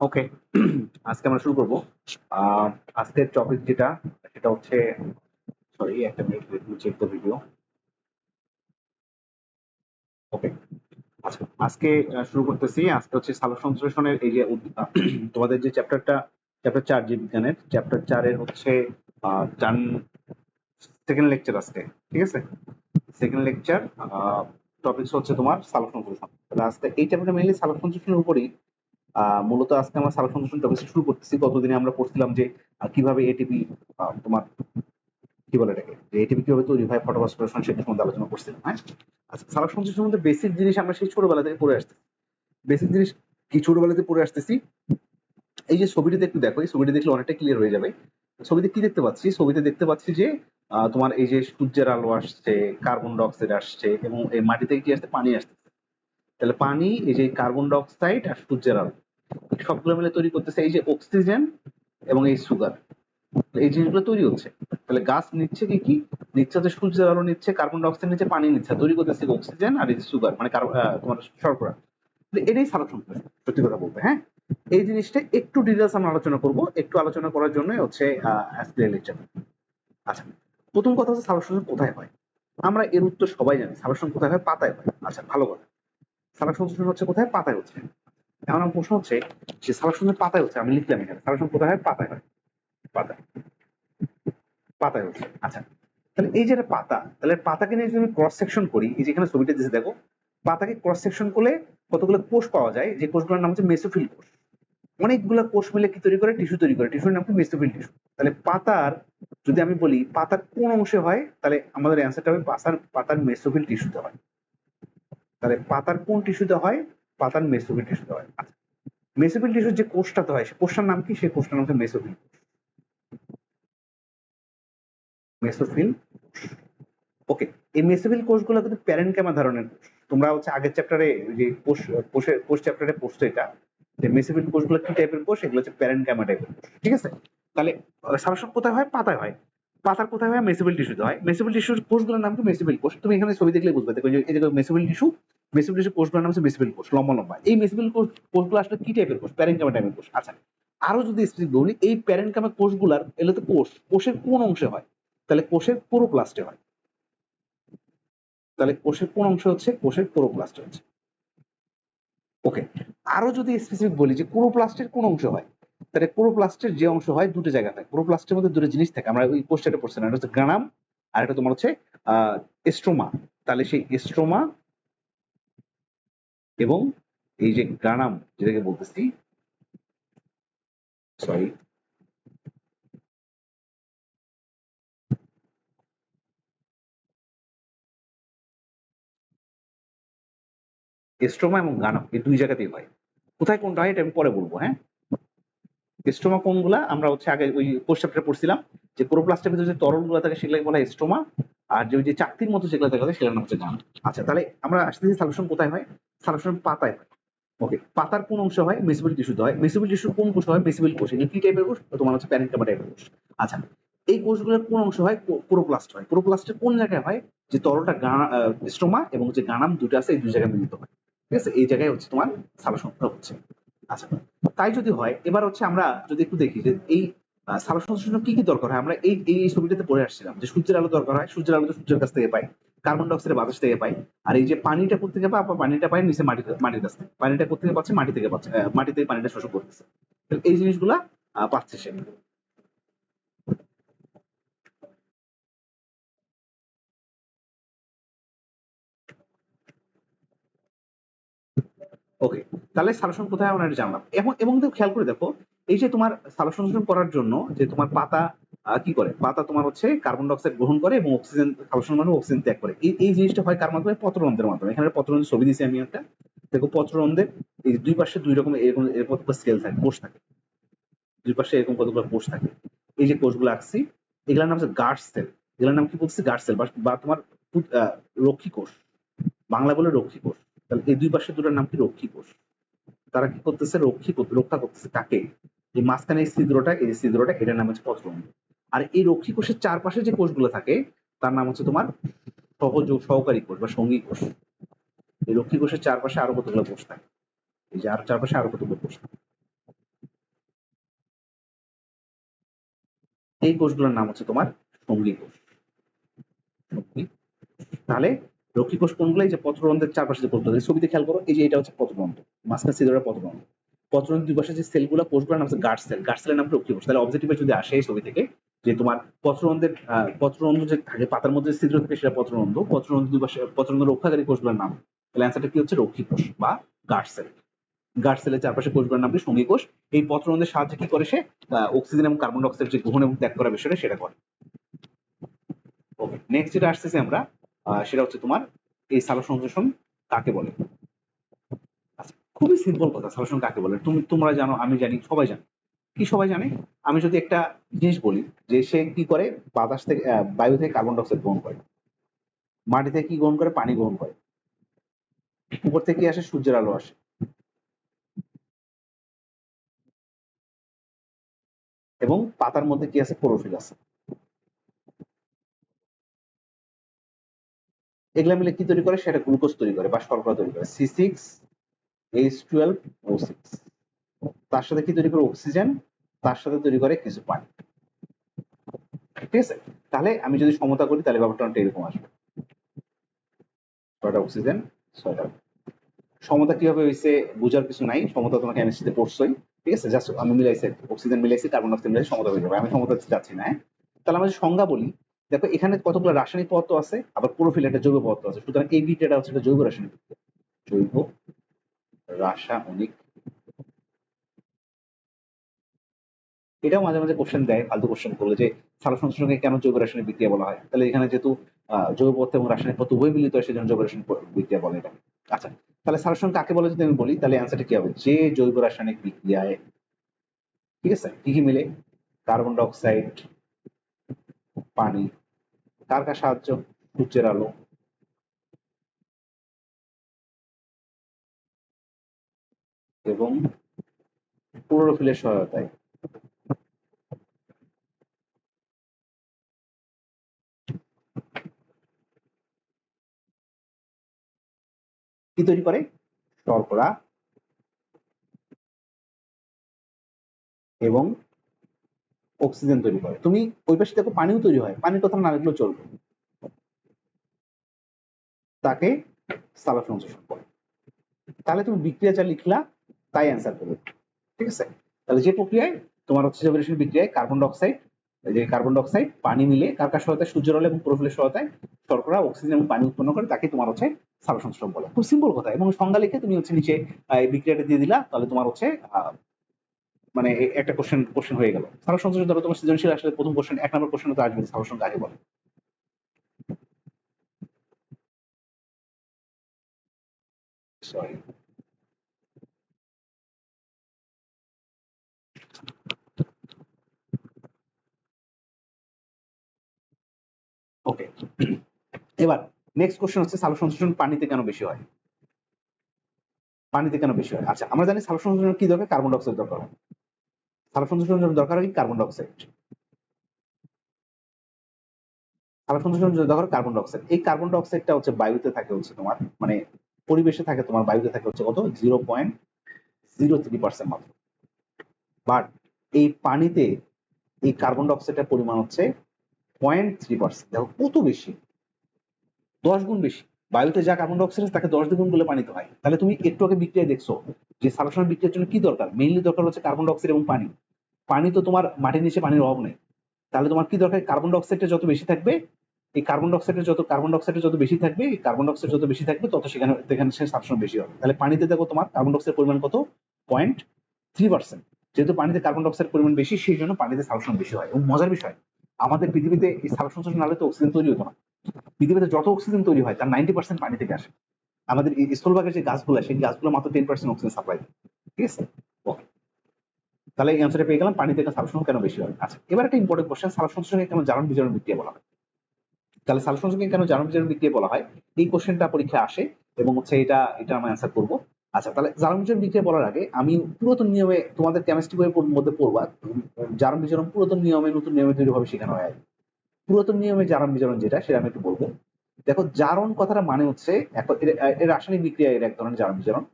ওকে আজকে আমরা শুরু করব। আজকের টপিক যেটা, সেটা হচ্ছে সরি একটা minute check the video okay আজকে শুরু করতেছি। আজকে হচ্ছে সালোক সংশ্লেষণের এই যে তোমাদের যে চ্যাপ্টারটা চ্যাপ্টার চার যে বিজ্ঞানের চ্যাপ্টার চারের হচ্ছে চার সেকেন্ড লেকচার আজকে, ঠিক আছে? সেকেন্ড লেকচার টপিকস হচ্ছে তোমার সালোক সংশ্লেষণ। তাহলে আজকে এই চ্যাপ্টারটা মেইনলি সালোক সংশ্লেষণের উপরই মূলত আজকে আমরা সালোক সংশ্লেষণ টপিক শুরু করতেছি। গতদিনে আমরা পড়ছিলাম যে কীভাবে এটিপি তোমার কি বলে এটাকে? যে এটিপি কীভাবে তৈরি হয় ফটোফসফোরেশন সেটা সম্বন্ধে আলোচনা করছিলাম হ্যাঁ? আচ্ছা সালোক সংশ্লেষণের মধ্যে বেসিক জিনিস আমরা সেই ছোটবেলা থেকে পড়ে আসতেছি। বেসিক জিনিস কি ছোটবেলা থেকে পড়ে আসতেছি? এই যে ছবিটিতে একটু দেখো, এই ছবিটি দেখলে অনেকটা ক্লিয়ার হয়ে যাবে। ছবিতে কি দেখতে পাচ্ছি? ছবিতে দেখতে পাচ্ছি যে তোমার এই যে সূর্যের আলো আসছে কার্বন ডাইঅক্সাইড আসছে এবং এই মাটি থেকে কি আসছে? পানি আসছে। তাহলে পানি, এই যে কার্বন ডাইঅক্সাইড আর সূর্যের আলো সবগুলো মিলে তৈরি করতেছে এই যে অক্সিজেন এবং এই সুগার এই জিনিসগুলো তৈরি হচ্ছে। তাহলে গাছ নিচ্ছে কি কি? নিচ্ছে হচ্ছে সূর্যের আলো, নিচ্ছে কার্বন ডাইঅক্সাইড নিচ্ছে পানি নিচ্ছে, তৈরি করতেছে অক্সিজেন আর এই যে সুগার মানে তোমার শর্করা। এটাই সালোক সংশ্লেষণ সত্যি কথা বলতে হ্যাঁ? এই জিনিসটা একটু ডিটেলস আমরা আলোচনা করব, একটু আলোচনা করার জন্য হচ্ছে আজকের লেকচার আচ্ছা প্রথম কথা হচ্ছে সংশ্লেষণ কোথায় হয়? আমরা এর উত্তর সবাই জানি সংশ্লেষণ কোথায় হয়? পাতায় হয়। আচ্ছা ভালো কথা। সালোক হচ্ছে কোথায়? পাতায় হচ্ছে। এখন আমার প্রশ্ন হচ্ছে যে সালোক পাতায় হচ্ছে, আমি লিখলাম এখানে। সালোক কোথায় হয়? পাতায় হয়। পাতায়। পাতায় হচ্ছে। আচ্ছা তাহলে এই যে পাতা, তাহলে পাতাকে নিয়ে যদি আমি ক্রস সেকশন করি, এই যেখানে ছবিটা দিয়েছে, দেখো, পাতাকে ক্রস সেকশন করলে কতগুলো কোষ পাওয়া যায়? যে কোষগুলোর নাম হচ্ছে মেসোফিল কোষ। অনেকগুলো কোষ মিলে কি তৈরি করে? টিস্যু তৈরি করে। টিস্যুর নাম মেসোফিল টিস্যু। তাহলে পাতার, যদি আমি বলি পাতার কোন অংশে হয়, তাহলে আমাদের অ্যান্সারটা হবে পাতার পাতার মেসোফিল টিস্যুতে হয়। তাহলে পাতার কোন টিস্যুতে হয়? পাতার মেসোফিল টিস্যুতে হয়। আচ্ছা মেসোফিল টিস্যুর যে কোষটাতে হয়, সে কোষটার নাম কি? সেই কোষটার নাম হচ্ছে মেসোফিল মেসোফিল ওকে, এই মেসোফিল কোষগুলো কিন্তু প্যারেনকামা ধরনের তোমরা হচ্ছে আগের চ্যাপ্টারে যে কোষ, কোষের, কোষ চ্যাপ্টারে পড়ছো এটা, যে মেসোফিল কোষগুলো কি টাইপের কোষ? এগুলো হচ্ছে প্যারেনকামা টাইপের ঠিক আছে? তাহলে সারাসব কোথায় হয়? পাতায় হয়। পাতার কোথায় হয়? মেসোফিল টিস্যুতে হয়। মেসোফিল টিস্যুর কোষগুলোর নাম কি? মেসোফিল কোষ। তুমি এখানে ছবি দেখলে বুঝবে। দেখো এই যে মেসোফিল টিস্যু মেসোফিল টিস্যু কোষগুলোর নাম হচ্ছে মেসোফিল কোষ লম্বা লম্বা। এই মেসোফিল কোষ কোষগুলো আসলে কি টাইপের কোষ প্যারেনকামা টাইপের কোষ আচ্ছা। আরও যদি স্পেসিফিক বলি, এই প্যারেনকামা কোষগুলার এগুলো তো কোষ কোষের কোন অংশে হয়? তাহলে কোষের ক্লোরোপ্লাস্টে হয়। তাহলে কোষের কোন অংশ হচ্ছে? কোষের ক্লোরোপ্লাস্টে হচ্ছে। ওকে আরও যদি স্পেসিফিক বলি যে ক্লোরোপ্লাস্টের কোন অংশ হয়? তাহলে ক্লোরোপ্লাস্টের যে অংশ হয়, দুটো জায়গা থাকে। ক্লোরোপ্লাস্টের মধ্যে দুটো জিনিস থাকে। আমরা ওই পোস্টারে পড়ছিলাম, এটা হচ্ছে গ্রানাম আর এটা তোমার হচ্ছে, আহ এস্ট্রোমা তাহলে সেই এস্ট্রোমা এবং এই যে গ্রানাম যেটাকে বলতেছি সরি এস্ট্রোমা এবং গানাম এই দুই জায়গাতেই হয়। কোথায় কোনটা হয় এটা আমি পরে বলব হ্যাঁ? এস্ট্রোমা কোনগুলা? আমরা হচ্ছে আগে ওই পোস্ট পড়ছিলাম যে ক্লোরোপ্লাস্টের ভিতরে যে তরলগুলো থাকে সেগুলোকে বলা হয় এস্ট্রোমা আর যে ওই যে চাকতির মতো যেগুলো থাকে সেগুলোর নাম হচ্ছে গান আচ্ছা তাহলে আমরা আসতেছি সালুশন কোথায় হয়? সালুশন পাতায় হয়। ওকে পাতার কোন অংশ হয় মেসিবল টিস্যুতে হয়। মেসিবল টিস্যুর কোন কোষ হয়? মেসিবল কোষ। এগুলো কি টাইপের কোষ? তোমার হচ্ছে প্যারেন্টামা টাইপের কোষ। আচ্ছা এই কোষগুলোর কোন অংশ হয়? ক্লোরোপ্লাস্ট হয়। ক্লোরোপ্লাস্টের কোন জায়গায় হয়? যে তরলটা স্ট্রোমা এবং যে গানাম দুটো আছে, এই দুই জায়গায় মিলিত হয়। ঠিক আছে? এই জায়গায় হচ্ছে তোমার সালুশন হচ্ছে। আচ্ছা তাই যদি হয়, এবার হচ্ছে আমরা যদি একটু দেখি যে এই সালোক সংশ্লেষণ কি কি দরকার হয়? আমরা এই এই ছবিটাতে পড়ে আসছিলাম যে সূর্যের আলো দরকার হয়, সূর্যের আলো তো সূর্যের কাছ থেকে পাই, কার্বন ডাইঅক্সাইড বাতাস থেকে পাই, আর এই যে পানিটা কোথেকে পাই আপনার পানিটা পাই নিচে মাটি, মাটির কাছ থেকে। পানিটা কোথেকে পাচ্ছে? মাটি থেকে পাচ্ছে মাটি থেকে পানিটা শোষণ করতেছে। এই পাচ্ছে সে। ওকে তাহলে সালোকসংশ্লেষণ কোথায় আমরা জানলাম। এবং এবং খেয়াল করে দেখো এই যে তোমার সালোকসংশ্লেষণ করার জন্য যে তোমার পাতা কি করে? পাতা তোমার হচ্ছে কার্বন ডাইঅক্সাইড গ্রহণ করে এবং অক্সিজেন সালোকসংশ্লেষণ মানে অক্সিজেন ত্যাগ করে। এই এই জিনিসটা হয় কার মাধ্যমে? পত্ররন্ধ্রের মাধ্যমে। এখানে পত্ররন্ধ্র ছবি দিয়েছি আমি একটা। দেখো পত্ররন্ধ্রের এই দুই পাশে দুই রকম এরকম এরকম স্কেল থাকে? কোষ থাকে। দুই পাশে এরকম কতগুলো কোষ থাকে? এই যে কোষগুলো আঁকছি, এগুলোর নাম হচ্ছে গার্ড সেল এগুলোর নাম কি বলছি? গার্ড সেল বা তোমার রক্ষী কোষ। বাংলা বলে রক্ষী কোষ। তাহলে এই দুই পাশে দুটোর নাম কি? রক্ষী কোষ। তারা কি করতেছে? রক্ষী রক্ষা করতেছে কাকে? যে মাঝখানে ছিদ্রটা, এই যে ছিদ্রটা, এটার নাম হচ্ছে পত্রম আর এই রক্ষী কোষের চারপাশে যে কোষগুলো থাকে, তার নাম হচ্ছে তোমার সহযোগ সহকারী কোষ বা সঙ্গী কোষ। এই রক্ষী কোষের চারপাশে আরও কতগুলো কোষ থাকে? এই যে আর চারপাশে আরও কতগুলো কোষ থাকে? এই কোষগুলোর নাম হচ্ছে তোমার সঙ্গী কোষ। তাহলে রক্ষী কোষ কোনগুলো? এই যে পত্ররন্ধ্রের চারপাশে যে কোষগুলো ছবিতে খেয়াল করো, এই যে এটা হচ্ছে পত্ররন্ধ্র মাঝখানে ছিদ্রটা পত্ররন্ধ্র পত্ররন্ধ্র দুই পাশে যে সেলগুলো কোষগুলোর নাম হচ্ছে গার্ড সেল গার্ড সেলের নাম রক্ষী কোষ তাহলে অবজেক্টিভে যদি আসে এই ছবি থেকে, যে তোমার পত্ররন্ধ্রের পত্ররন্ধ্র যে থাকে, পাতার মধ্যে ছিদ্র থাকে সেটা পত্ররন্ধ্র পত্ররন্ধ্র দুই পাশে পত্ররন্ধ্র রক্ষাকারী কোষগুলোর নাম। তাহলে অ্যান্সারটা কি হচ্ছে? রক্ষী কোষ বা গার্ড সেল গার্ড সেলের চারপাশে কোষগুলোর নাম কি? সঙ্গী কোষ। এই পত্ররন্ধ্রের সাহায্যে কি করে সে অক্সিজেন এবং কার্বন ডাই অক্সাইড যে গ্রহণ এবং ত্যাগ করা বিষয়টা সেটা করে। ওকে নেক্সট যেটা আসতেছে আমরা সেটা হচ্ছে তোমার এই সালো সংশ্লেষণ কাকে বলে? খুবই সিম্পল কথা সংশ্লেষণ কাকে বলে? তুমি, তোমরা জানো, আমি জানি, সবাই জানে। কি সবাই জানে? আমি যদি একটা জিনিস বলি, যে সে কি করে? বাতাস থেকে বায়ু থেকে কার্বন ডাই অক্সাইড গ্রহণ করে। মাটি থেকে কি গ্রহণ করে? পানি গ্রহণ করে। উপর থেকে আসে? সূর্যের আলো আসে। এবং পাতার মধ্যে কি আছে? ক্লোরোফিল আছে। এগুলা মিলে কি তৈরি করে? সেটা গ্লুকোজ তৈরি করে বা শর্করা তৈরি করে। C six H twelve O six তার সাথে কি তৈরি করে অক্সিজেন তার সাথে তৈরি করে কিছু পানি। ঠিক আছে? তাহলে আমি যদি সমতা করি, তাহলে ব্যাপারটা অনেকটা এরকম আসবে। ছয়টা অক্সিজেন ছয়টা সমতা কীভাবে হয়েছে বোঝার কিছু নাই। সমতা তোমাকে কেমিস্ট্রিতে পড়ছই। ঠিক আছে? জাস্ট আমি মিলাইছি অক্সিজেন মিলাইছি কার্বন ডাই অক্সাইড মিলাইছি, সমতা হয়ে যাবে আমি সমতা যাচ্ছি না হ্যাঁ? তাহলে আমরা সংজ্ঞা বলি, দেখো এখানে কতগুলো রাসায়নিক পদার্থ আছে, আবার ক্লোরোফিল একটা জৈব পদার্থ আছে। সুতরাং এই বিক্রিয়াটা হচ্ছে একটা জৈব রাসায়নিক। জৈব রাসায়নিক এটাও মাঝে মাঝে কোশ্চেন দেয়, ফালতু কোশ্চেন করলে যে সালো সংশ্লেষণকে কেন জৈব রাসায়নিক বিক্রিয়া বলা হয়? তাহলে এখানে যেহেতু জৈব পদার্থ এবং রাসায়নিক পদার্থ উভয় মিলিত হয়, সেজন্য জৈব রাসায়নিক বিক্রিয়া বলে এটা। আচ্ছা তাহলে সালোকসংশ্লেষণ কাকে বলে যদি আমি বলি, তাহলে অ্যান্সারটা কি হবে? যে জৈব রাসায়নিক বিক্রিয়ায়, ঠিক আছে, কি কি মিলে? কার্বন ডাই অক্সাইড, পানি, কার কার সাহায্য? সূর্যের আলো এবং ক্লোরোফিলের সহায়তায়। কি তৈরি করে? শর্করা এবং অক্সিজেন তৈরি করে। তুমি ওই পাশে দেখো পানিও তৈরি হয়। পানির কথা না লিখলেও চলবে। তাকে সালো সংশ্লেষণ বলে। তাহলে তুমি বিক্রিয়া যা লিখলা তাই অ্যান্সার করবে। ঠিক আছে? তাহলে যে প্রক্রিয়ায় তোমার সেপারেশন বিক্রিয়ায় কার্বন ডাই অক্সাইড এই যে কার্বন ডাই অক্সাইড পানি মিলে কার কার সহায়তায়, সূর্যের আলো এবং ক্লোরোফিলের সহায়তায় শর্করা অক্সিজেন এবং পানি উৎপন্ন করে তাকে তোমার হচ্ছে সালো সংশ্লেষণ বলে। খুব সিম্পল কথা। এবং সংজ্ঞা লিখে তুমি হচ্ছে নিচে এই বিক্রিয়াটা দিয়ে দিলা, তাহলে তোমার হচ্ছে মানে একটা কোশ্চেন কোশ্চেন হয়ে গেল। সালো সংশ্লেষণ ধরো তোমার সৃজনশীল আসলে প্রথম কোশ্চেন এক নম্বর কোশ্চেন তো আসবে সালো সংখ্যা আগে বলে? সরি ওকে এবার নেক্সট কোশ্চেন হচ্ছে সালো সংশ্লেষণ পানিতে কেন বেশি হয়? পানিতে কেন বেশি হয়? আচ্ছা আমরা জানি সালো সংশ্লেষণ কি দরকার? কার্বন ডাই অক্সাইড দরকার। হয় সালো সংশ্লেষণের জন্য দরকার হয় কার্বন ডাই অক্সাইড সালো সংশ্লেষণের জন্য দরকার কার্বন ডাই অক্সাইড এই কার্বন ডাই অক্সাইডটা হচ্ছে বায়ুতে থাকে হচ্ছে তোমার মানে পরিবেশে থাকে তোমার বায়ুতে থাকে হচ্ছে কত? Zero point zero three percent মাত্র। বাট এই পানিতে এই কার্বন ডাই অক্সাইডের পরিমাণ হচ্ছে পয়েন্ট থ্রি পার্সেন্ট দেখো, কত বেশি? দশ গুণ বেশি। বায়ুতে যা কার্বন ডাই অক্সাইড আছে, তাকে দশ দ্বিগুণ করলে পানিতে হয়। তাহলে তুমি একটু আগে বিক্রিয়া দেখছ যে সালোকসংশ্লেষণ বিক্রিয়ার জন্য কি দরকার? মেইনলি দরকার হচ্ছে কার্বন ডাই অক্সাইড এবং পানি। পানি তো তোমার মাটির নিচে পানির অভাব নেই। তাহলে তোমার কি দরকার? কার্বন ডাই অক্সাইডটা যত বেশি থাকবে, এই কার্বন ডাই অক্সাইডের যত কার্বন ডাই অক্সাইডের যত বেশি থাকবে কার্বন ডাই অক্সাইড যত বেশি থাকবে, তত সেখানে সেখানে সে সাবস্ট্রেট বেশি হবে। তাহলে পানিতে দেখো তোমার কার্বন ডাই অক্সাইডের পরিমাণ কত? পয়েন্ট থ্রি পার্সেন্ট যেহেতু পানিতে কার্বন ডাই অক্সাইডের পরিমাণ বেশি, সেই জন্য পানিতে সাবস্ট্রেট বেশি হয়। এবং মজার বিষয়, আমাদের পৃথিবীতে এই সাবস্ট্রেট না হলে তো অক্সিজেন তৈরি হতো না। পৃথিবীতে যত অক্সিজেন তৈরি হয়, তার নাইনটি পার্সেন্ট পানি থেকে আসে। আমাদের স্থলভাগের যে গাছগুলো, সেই গাছগুলো মাত্র টেন পার্সেন্ট অক্সিজেন সাপ্লাই দেয়। ঠিক আছে? Okay. তাহলে এই অ্যান্সারটা পেয়ে গেলাম, পানি থেকে সালফার কেন বেশি হয়? আচ্ছা এবার একটা ইম্পর্টেন্ট কোশ্চেন সালফার কেন জারণ বিজারণ বিক্রিয়া বলা হয়? তাহলে সঙ্গে কেন জারণ বিজারণ বিক্রিয়া বলা হয়? এই কোশ্চেনটা পরীক্ষায় আসে, এবং হচ্ছে এটা এটা আমি অ্যান্সার করব। আচ্ছা তাহলে জারণ বিজারণ বিক্রিয়া বলার আগে আমি পুরাতন নিয়মে তোমাদের কেমিস্ট্রি বইয়ের মধ্যে পড়বা জারণ বিজারণ পুরাতন নিয়মে নতুন নিয়মে দুইভাবে শেখানো হয় পুরাতন নিয়মে জারণ বিজারণ যেটা, সেটা আমি একটু বলব। দেখো, জারণ কথাটা মানে হচ্ছে রাসায়নিক বিক্রিয়া এর এক ধরনের জারণ বিজারণ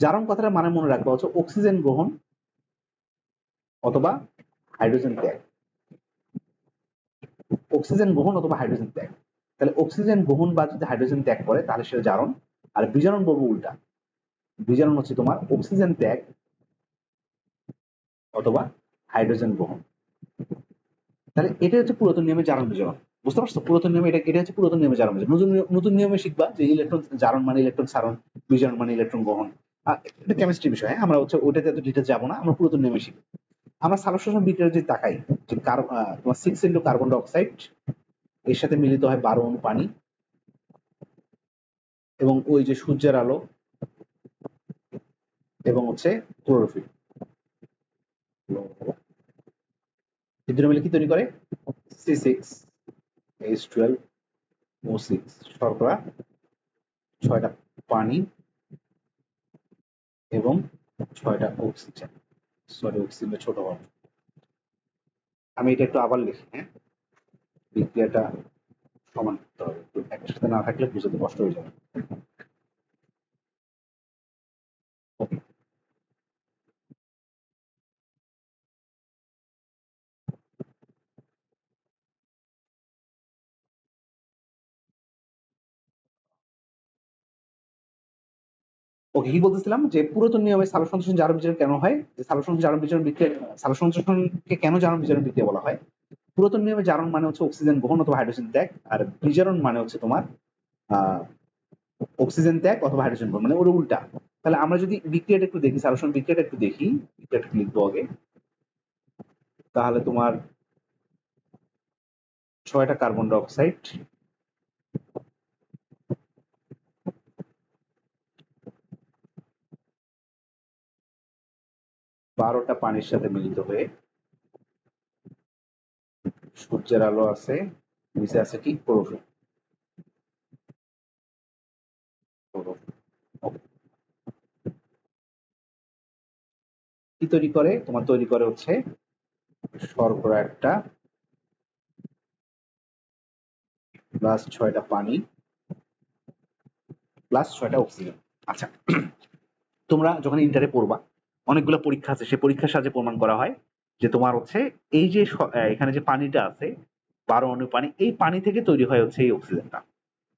জারণ কথাটা মানে মনে রাখবা হচ্ছে অক্সিজেন গ্রহণ অথবা হাইড্রোজেন ত্যাগ। অক্সিজেন গ্রহণ অথবা হাইড্রোজেন ত্যাগ। তাহলে অক্সিজেন গ্রহণ বা যদি হাইড্রোজেন ত্যাগ করে, তাহলে সেটা জারণ। আর বিজারণ বলব উল্টা। বিজারণ হচ্ছে তোমার অক্সিজেন ত্যাগ অথবা হাইড্রোজেন গ্রহণ। তাহলে এটা হচ্ছে পুরাতন নিয়মে জারণ বিজারণ বুঝতে পারছ? পুরাতন নিয়মে, এটা এটা হচ্ছে পুরাতন নিয়মে জারণ বিজারণ নতুন নতুন নিয়মে শিখবা যে ইলেকট্রন জারণ মানে ইলেকট্রন সারণ, বিজারণ মানে ইলেকট্রন গ্রহণ এটা কেমিস্ট্রি বিষয় হ্যাঁ? আমরা হচ্ছে ওইটাতে এত ডিটেল যাব না, আমরা পুরাতন নিয়মে শিখব। আমরা সালোকসংশ্লেষণ বিক্রিয়া যদি তাকাই, যে তোমার সিক্স ইন্টু কার্বন ডাইঅক্সাইড এর সাথে মিলিত হয় বারো অণু পানি, এবং ওই যে সূর্যের আলো, এবং হচ্ছে ক্লোরোফিল। এই মিলে কি তৈরি করে? C six H twelve O six শর্করা, ছয়টা পানি এবং ছয়টা অক্সিজেন সরি অক্সিজেন ছোট হবে আমি এটা একটু আবার লিখি হ্যাঁ? বিক্রিয়াটা সমান করতে হবে। একটু একটার সাথে না থাকলে বুঝতে কষ্ট হয়ে যাবে। ওকে। ওকে, কি বলতেছিলাম? যে পুরাতন নিয়মে সালোক সংশ্লেষণ জারণ বিজারণ কেন হয়? যে সালোক সংশ্লেষণ জারণ বিজারণ বিক্রিয়া সালোক সংশ্লেষণকে কেন জারণ বিজারণ বিক্রিয়া বলা হয়? পুরাতন নিয়মে জারণ মানে হচ্ছে অক্সিজেন গ্রহণ অথবা হাইড্রোজেন ত্যাগ, আর বিজারণ মানে হচ্ছে তোমার অক্সিজেন ত্যাগ অথবা হাইড্রোজেন গ্রহণ মানে ওর উল্টা। তাহলে আমরা যদি বিক্রিয়াটা একটু দেখি সালোক সংশ্লেষণ বিক্রিয়াটা একটু দেখি, বিক্রিয়াটা লিখব আগে। তাহলে তোমার ছয়টা কার্বন ডাই অক্সাইড বারোটা পানির সাথে মিলিত হয়ে সূর্যের আলো আছে, নিচে আছে কি ক্লোরোফিল। কি তৈরি করে? তোমার তৈরি করে হচ্ছে শর্করা একটা। প্লাস ছয়টা পানি। প্লাস ছয়টা অক্সিজেন। আচ্ছা তোমরা যখন ইন্টারে পড়বা অনেকগুলো পরীক্ষা আছে, সেই পরীক্ষার সাহায্যে প্রমাণ করা হয় যে তোমার হচ্ছে এই যে এখানে যে পানিটা আছে, বারো অণু পানি, এই পানি থেকে তৈরি হয় হচ্ছে এই অক্সিজেনটা।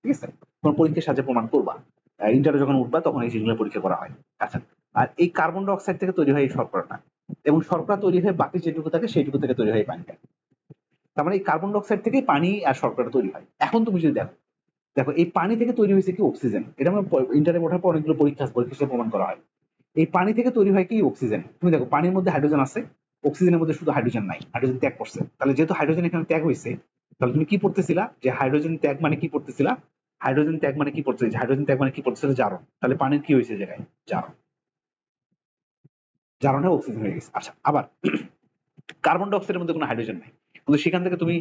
ঠিক আছে? তোমার পরীক্ষার সাহায্যে প্রমাণ করবা। ইন্টারে যখন উঠবা, তখন এই জিনিসগুলো পরীক্ষা করা হয়। আচ্ছা আর এই কার্বন ডাই অক্সাইড থেকে তৈরি হয় এই শর্করাটা। এবং শর্করা তৈরি হয়ে বাকি যেটুকু থাকে, সেইটুকু থেকে তৈরি হয় পানিটা। তার মানে এই কার্বন ডাই অক্সাইড থেকেই পানি আর শর্করাটা তৈরি হয়। এখন তুমি যদি দেখো দেখো এই পানি থেকে তৈরি হয়েছে কি অক্সিজেন? এটা আমরা ইন্টারে ওঠার পর অনেকগুলো পরীক্ষা পরীক্ষা প্রমাণ করা হয়। এই পানি থেকে তৈরি হয় কি? অক্সিজেন তুমি দেখো, পানির মধ্যে হাইড্রোজেন আছে অক্সিজেনের মধ্যে শুধু হাইড্রোজেন নাই হাইড্রোজেন ত্যাগ করছে। তাহলে যেহেতু হাইড্রোজেন এখানে ত্যাগ হয়েছে তাহলে তুমি কি পড়তেছিলা? যে হাইড্রোজেন ত্যাগ মানে কি পড়তেছিলা? হাইড্রোজেন ত্যাগ মানে কি পড়তে হাইড্রোজেন ত্যাগ মানে কি পড়তেছিল? জারণ। তাহলে পানির কি হয়েছে জায়গায়? জারণ। জারণে অক্সিজেন হয়ে গেছে। আচ্ছা আবার কার্বন ডাই অক্সাইডের মধ্যে কোনো হাইড্রোজেন নাই। কিন্তু সেখান থেকে তুমি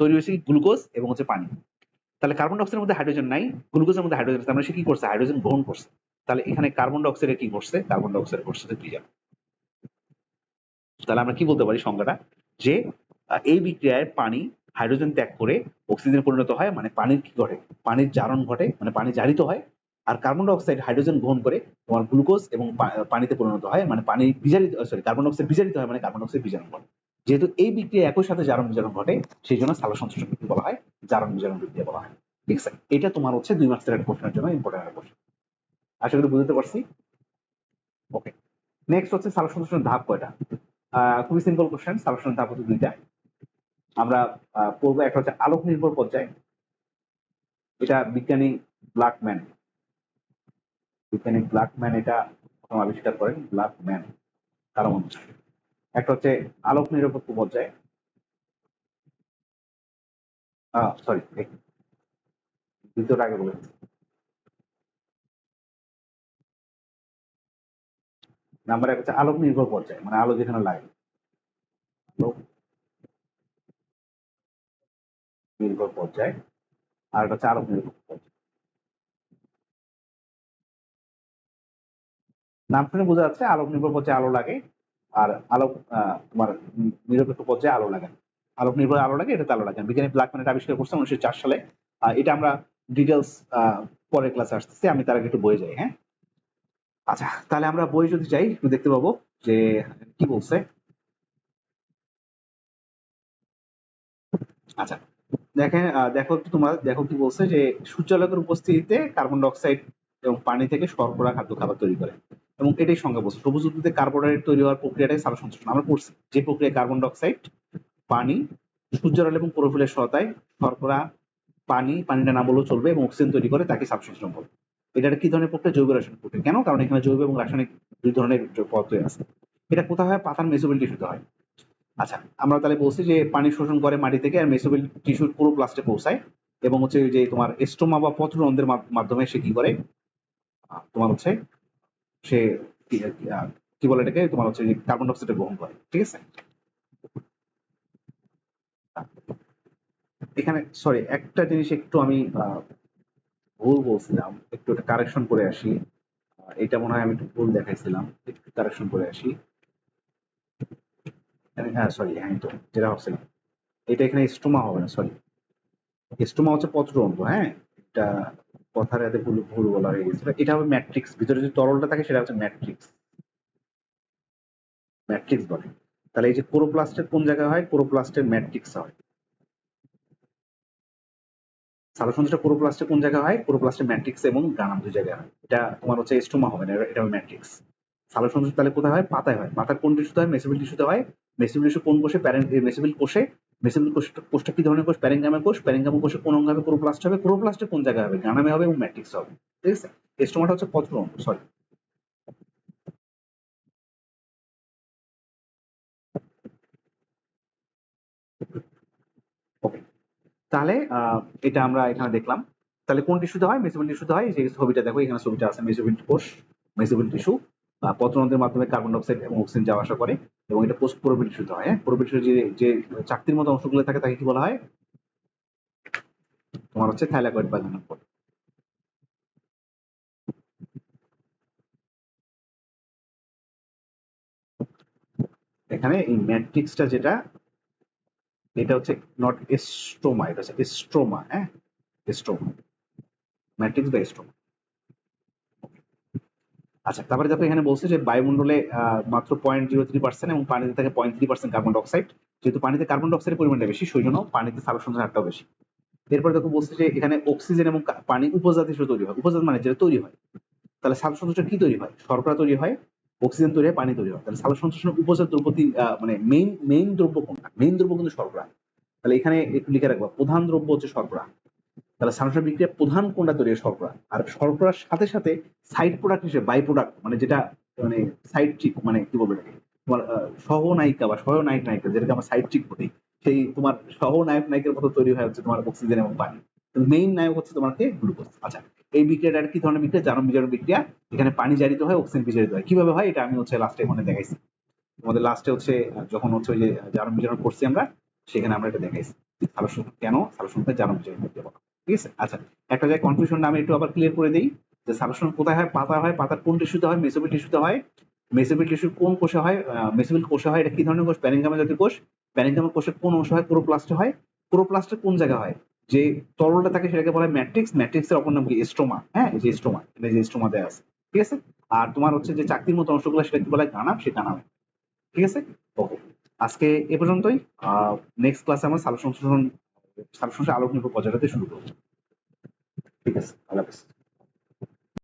তৈরি হয়েছে গ্লুকোজ এবং হচ্ছে পানি। তাহলে কার্বন ডাই অক্সাইডের মধ্যে হাইড্রোজেন নাই গ্লুকোজের মধ্যে হাইড্রোজেন তার মানে সে কি করছে? হাইড্রোজেন গ্রহণ করছে। তাহলে এখানে কার্বন ডাই অক্সাইডে কি করছে কার্বন ডাই অক্সাইড করছে ক্লিয়ার তাহলে আমরা কি বলতে পারি সংজ্ঞাটা? যে এই বিক্রিয়ায় পানি হাইড্রোজেন ত্যাগ করে অক্সিজেন পরিণত হয় মানে পানির কি ঘটে? পানির জারণ ঘটে মানে পানি জারিত হয়, আর কার্বন ডাই অক্সাইড হাইড্রোজেন গ্রহণ করে তোমার গ্লুকোজ এবং পানিতে পরিণত হয় মানে পানি বিজারিত সরি কার্বন ডাই অক্সাইড বিজারিত হয় মানে কার্বন ডাই অক্সাইড বিজারণ ঘটে। যেহেতু এই বিক্রিয়া একই সাথে জারণ বিজারণ ঘটে, সেই জন্য সালো সংশ্লেষণ বলা হয়, জারণ বিজারণ বিক্রিয়া বলা হয়। ঠিক আছে? এটা তোমার হচ্ছে দুই মার্কসের একটা কোশ্চেনের জন্য ইম্পর্টেন্ট একটা কোশ্চেন আশা করি বুঝতে পারছি। ওকে নেক্সট হচ্ছে সালোক সংশ্লেষণের ধাপ কয়টা? খুবই সিম্পল কোশ্চেন সংশ্লেষণের ধাপ হচ্ছে দুইটা। আমরা পড়ব একটা হচ্ছে আলোক নির্ভর পর্যায়। এটা বিজ্ঞানী ব্ল্যাকম্যান। বিজ্ঞানী ব্ল্যাকম্যান এটা প্রথম আবিষ্কার করেন, ব্ল্যাকম্যান মধ্যে একটা হচ্ছে আলোক নিরপেক্ষ পর্যায়। সরি দ্বিতীয়টা আগে বলে নাম্বার এক হচ্ছে আলোক নির্ভর পর্যায় মানে আলো যেখানে লাগে। আলোক নির্ভর পর্যায় আর একটা হচ্ছে আলোক পর্যায় নাম শুনে বোঝা যাচ্ছে, আলোক নির্ভর পর্যায়ে আলো লাগে, আর আলোক তোমার নিরপেক্ষ পর্যায়ে আলো লাগে। আলোক নির্ভর আলো লাগে এটা আলো লাগে। বিজ্ঞানী ব্ল্যাকম্যান এটা আবিষ্কার করছে উনিশশো চার সালে। এটা আমরা ডিটেলস পরের ক্লাসে আসতেছি, আমি তার আগে একটু বয়ে যাই হ্যাঁ? আচ্ছা তাহলে আমরা বই যদি যাই, একটু দেখতে পাবো যে কি বলছে। আচ্ছা দেখেন দেখো তোমার, দেখো কি বলছে যে সূর্যালোকের উপস্থিতিতে কার্বন ডাইঅক্সাইড এবং পানি থেকে শর্করা খাদ্য খাবার তৈরি করে এবং এটাই সংজ্ঞা বলছে। সবুজ উদ্ভিদে কার্বোহাইড্রেট তৈরি হওয়ার প্রক্রিয়াটাই সার সংশ্লেষণ। আমরা পড়ছি যে প্রক্রিয়া কার্বন ডাইঅক্সাইড, পানি সূর্যের এবং ক্লোরোফিলের সহায়তায় শর্করা, পানি পানিটা না বললেও চলবে এবং অক্সিজেন তৈরি করে তাকে সাবসংশ্লেষণ বলে এটা কি ধরনের প্রক্রিয়া? জৈব রাসায়নিক প্রক্রিয়া। কেন? কারণ এখানে জৈব এবং রাসায়নিক দুই ধরনের পদার্থই আছে। এটা কোথায় হয়? পাতার মেসোবিল টিস্যুতে হয়। আচ্ছা আমরা তাহলে বলছি যে পানি শোষণ করে মাটি থেকে আর মেসোবিল টিস্যুর পুরো প্লাস্টে পৌঁছায় এবং হচ্ছে যে তোমার এস্টোমা বা পত্ররন্ধ্রের মাধ- মাধ্যমে সে কি করে? তোমার হচ্ছে সে কি- বলে এটাকে? তোমার হচ্ছে কার্বন ডাইঅক্সাইড গ্রহণ করে। ঠিক আছে? এখানে সরি একটা জিনিস একটু আমি ভুল বলছিলাম, একটু এটা কারেকশন করে আসি। এটা মনে হয় আমি একটু ভুল দেখাইছিলাম, একটু কারেকশন করে আসি। হ্যাঁ সরি হ্যাঁ তো, যেটা ভাবছিলাম। এটা এখানে স্টোমা হবে না সরি স্টোমা হচ্ছে পত্ররন্ধ্র হ্যাঁ? এটা কথার এতে ভুল ভুল বলা হয়ে গেছিল এটা হবে ম্যাট্রিক্স ভিতরে যে তরলটা থাকে সেটা হচ্ছে ম্যাট্রিক্স ম্যাট্রিক্স বলে। তাহলে এই যে কোরোপ্লাস্টের কোন জায়গায় হয়? কোরোপ্লাস্টের ম্যাট্রিক্স হয়। সালোসন্ধ্রটা ক্লোরোপ্লাস্টে কোন জায়গায় হয়? ক্লোরোপ্লাস্টে ম্যাট্রিক্স এবং গ্রানাম দুই জায়গায় হয়। এটা তোমার হচ্ছে স্টোমা হবে না, এটা ম্যাট্রিক্স সালোসন্ধ্র তাহলে কোথায় হয়? পাতায় হয়। পাতার কোন টিস্যুতে হয়? মেসিবিল টিস্যুতে হয়। মেসিবিল টিস্যু কোন কোষে? প্যারেন মেসিবিল কোষে। মেসিবিল কোষ কোষটা কি ধরনের কোষ? প্যারেঙ্গামের কোষ। প্যারেঙ্গাম কোষে কোন অঙ্গ হবে ক্লোরোপ্লাস্ট হবে? ক্লোরোপ্লাস্টে কোন জায়গায় হবে? গ্রানামে হবে এবং ম্যাট্রিক্স হবে। ঠিক আছে? স্টোমাটা হচ্ছে পত্ররন্ধ্র সরি তাহলে এটা আমরা এখানে দেখলাম। তাহলে কোন টিস্যুতে হয়? মেসোবিল টিস্যুতে হয়। যে ছবিটা দেখো, এখানে ছবিটা আছে মেসোবিল কোষ মেসোবিল টিস্যু পত্ররন্ধ্রের মাধ্যমে কার্বন ডাইঅক্সাইড এবং অক্সিজেন যাওয়া আসা করে, এবং এটা পোস্ট প্রোবিল টিস্যুতে হয় হ্যাঁ? প্রোবিল টিস্যু যে যে চাকতির মতো অংশগুলো থাকে, তাকে কি বলা হয়? তোমার হচ্ছে থাইলাকয়েড বা ঘনকপট এখানে এই ম্যাট্রিক্সটা যেটা এটা হচ্ছে নট এস্ট্রোমা এটা হচ্ছে এস্ট্রোমা হ্যাঁ? এস্ট্রোমা ম্যাট্রিক্স বা এস্ট্রোমা আচ্ছা তারপরে দেখো এখানে বলছে যে বায়ুমণ্ডলে মাত্র পয়েন্ট জিরো থ্রি পার্সেন্ট এবং পানিতে থাকে point three percent carbon dioxide যেহেতু পানিতে কার্বন ডাইঅক্সাইডের পরিমাণটা বেশি সেই জন্য পানিতে সালোকসংখ্যার হারটাও বেশি। এরপরে দেখো বলছে যে এখানে অক্সিজেন এবং পানি উপজাত হিসেবে তৈরি হয়। উপজাত মানে যেটা তৈরি হয়। তাহলে সালোকসংশ্লেষণ কি তৈরি হয়? শর্করা তৈরি হয় অক্সিজেন তৈরি হয় পানি তৈরি হয়। তাহলে সালোকসংশ্লেষণের উপজাত দ্রব্য তিন- মানে মেইন মেইন দ্রব্য কোনটা? মেইন দ্রব্য কিন্তু শর্করা। তাহলে এখানে একটু লিখে রাখব প্রধান দ্রব্য হচ্ছে শর্করা। তাহলে সালোকসংশ্লেষণ বিক্রিয়া প্রধান কোনটা তৈরি হয়? শর্করা। আর শর্করার সাথে সাথে সাইড প্রোডাক্ট হিসেবে বাই প্রোডাক্ট মানে যেটা মানে সাইড চিক মানে কি বলব তোমার আহ, সহনায়িকা বা সহনায়ক নায়িকা যেটাকে আমরা সাইড চিক বলি সেই তোমার সহনায়ক নায়কের মতো তৈরি হয় হচ্ছে তোমার অক্সিজেন এবং পানি। মেইন নায়ক হচ্ছে তোমার কি গ্লুকোজ আচ্ছা এই বিক্রিয়াটা কি ধরনের বিক্রিয়া? জারণ বিজারণ বিক্রিয়া। এখানে পানি জারিত হয়, অক্সিজেন বিজারিত হয়। কীভাবে হয়? এটা আমি হচ্ছে লাস্টে এখানে দেখাইছি। আমাদের লাস্টে হচ্ছে, যখন হচ্ছে ওই যে জারণ বিজারণ করছি আমরা, সেখানে আমরা এটা দেখাইছি। সালোকসংশ্লেষণ কেন? সালোকসংখ্যা জারণ বিজারণ বিক্রিয়া বলা ঠিক আছে? আচ্ছা একটা জায়গায় কনফিউশনটা আমি একটু আবার ক্লিয়ার করে দিই যে সালোকসংশ্লেষণ কোথায় হয়? পাতা হয়? পাতার কোন টিস্যুতে হয়? মেসোবিল টিস্যুতে হয়? মেসোবিল টিস্যুর কোন কোষে হয়? মেসোবিল কোষে হয়? এটা কি ধরনের কোষ? প্যারেঙ্গামা জাতীয় কোষ। প্যারেঙ্গামা কোষের কোন অংশ হয়? ক্লোরোপ্লাস্টে হয়। ক্লোরোপ্লাস্টের কোন জায়গায় হয়? যে তরলটা থাকে সেটাকে বলা হয় ম্যাট্রিক্স, ম্যাট্রিক্সের অপর নাম কি? স্ট্রোমা। হ্যাঁ যে স্ট্রোমা এটা যে স্ট্রোমা দেয়া আছে। ঠিক আছে? আর তোমার হচ্ছে যে চাকরির মতো অংশগুলো সেটা কি বলা? হয় গানাম সে গানাম ঠিক আছে? ওকে। আজকে এ পর্যন্তই। নেক্সট ক্লাসে আমরা সালোক সংশোধন সালোক সংশোধন আলোক নির্ভর পর্যায়টাতে শুরু করব। ঠিক আছে? আল্লাহ হাফেজ।